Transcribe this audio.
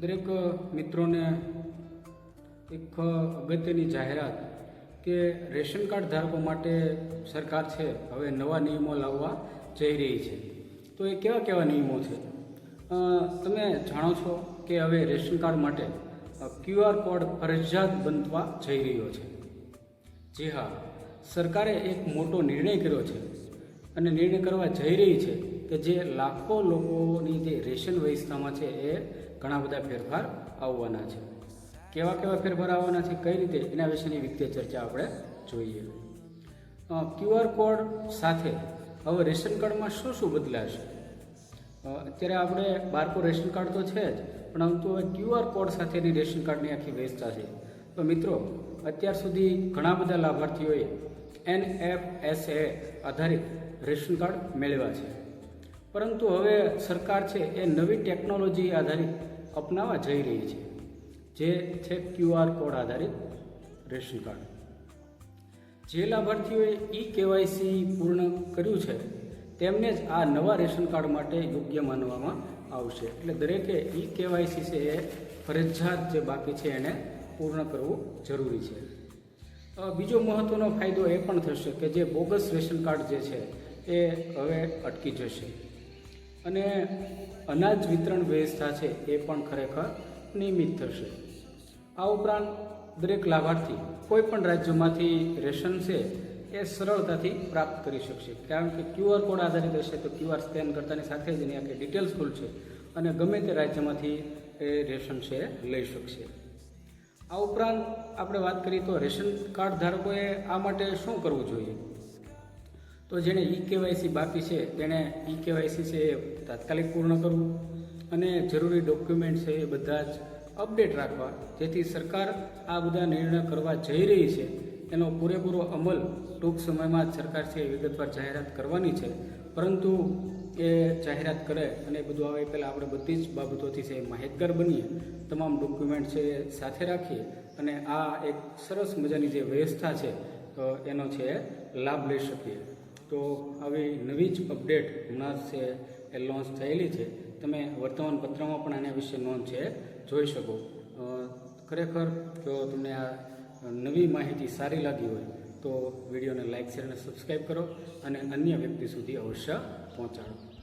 દરેક મિત્રોને એક અગત્યની જાહેરાત કે રેશન કાર્ડ ધારકો માટે સરકાર છે, હવે નવા નિયમો લાવવા જઈ રહી છે. તો એ કેવા કેવા નિયમો છે? તમે જાણો છો કે હવે રેશન કાર્ડ માટે ક્યુઆર કોડ ફરજિયાત બનવા જઈ રહ્યો છે. જી હા, સરકારે એક મોટો નિર્ણય કર્યો છે અને નિર્ણય કરવા જઈ રહી છે. કે જે લાખો લોકોની જે રેશન વ્યવસ્થામાં છે એ ઘણા બધા ફેરફાર આવવાના છે. કેવા કેવા ફેરફાર આવવાના છે, કઈ રીતે, એના વિશેની વિગતે ચર્ચા આપણે જોઈએ. ક્યુઆર કોડ સાથે હવે રેશન કાર્ડમાં શું શું બદલાશે? અત્યારે આપણે બારકો રેશન કાર્ડ તો છે જ, પણ પરંતુ હવે ક્યુઆર કોડ સાથેની રેશન કાર્ડની આખી વ્યવસ્થા છે. તો મિત્રો, અત્યાર સુધી ઘણા બધા લાભાર્થીઓએ એન એફ એસ એ આધારિત રેશન કાર્ડ મેળવ્યા છે. પરંતુ હવે સરકાર છે એ નવી ટેકનોલોજી આધારિત અપનાવવા જઈ રહી છે, જે છે ક્યુઆર કોડ આધારિત રેશન કાર્ડ. જે લાભાર્થીઓએ ઈ કેવાયસી પૂર્ણ કર્યું છે, તેમને જ આ નવા રેશન કાર્ડ માટે યોગ્ય માનવામાં આવશે. એટલે દરેકે ઈ કેવાયસી છે એ ફરજિયાત જે બાકી છે એને પૂર્ણ કરવું જરૂરી છે. બીજો મહત્વનો ફાયદો એ પણ થશે કે જે બોગસ રેશન કાર્ડ જે છે એ હવે અટકી જશે. અને અનાજ વિતરણ વ્યવસ્થા છે એ પણ ખરેખર નિયમિત થશે. આ ઉપરાંત દરેક લાભાર્થી કોઈ પણ રાજ્યમાંથી રેશન છે એ સરળતાથી પ્રાપ્ત કરી શકશે. કારણ કે ક્યુઆર કોડ આધારિત હશે તો ક્યુઆર સ્કેન કરતાની સાથે જ એની આખી ડિટેલ્સ ખુલશે અને ગમે તે રાજ્યમાંથી એ રેશન છે લઈ શકશે. આ ઉપરાંત આપણે વાત કરીએ તો રેશન કાર્ડ ધારકોએ આ માટે શું કરવું જોઈએ? તો જેણે ઈ કેવાયસી બાકી છે, તેણે ઈ કેવાયસી છે એ તાત્કાલિક પૂર્ણ કરવું અને જરૂરી ડોક્યુમેન્ટ છે એ બધા જ અપડેટ રાખવા. જેથી સરકાર આ બધા નિર્ણય કરવા જઈ રહી છે. એનો પૂરેપૂરો અમલ ટૂંક સમયમાં જ સરકાર છે એ વિગતવાર જાહેરાત કરવાની છે. પરંતુ એ જાહેરાત કરે અને બધું આવે પહેલાં આપણે બધી જ બાબતોથી છે માહિતગાર બનીએ. તમામ ડોક્યુમેન્ટ છે એ સાથે રાખીએ અને આ એક સરસ મજાની જે વ્યવસ્થા છે એનો છે લાભ લઈ શકીએ. તો આવી નવી જ અપડેટ હમણાં છે, એ લોન્ચ થયેલી છે. તમે વર્તમાન પત્રમાં પણ આના વિશે નોંધ છે, જોઈ શકો. ખરેખર જો તમને આ નવી માહિતી સારી લાગી હોય, તો વિડીયોને લાઇક શેર અને સબસ્ક્રાઈબ કરો અને અન્ય વ્યક્તિ સુધી અવશ્ય પહોંચાડો.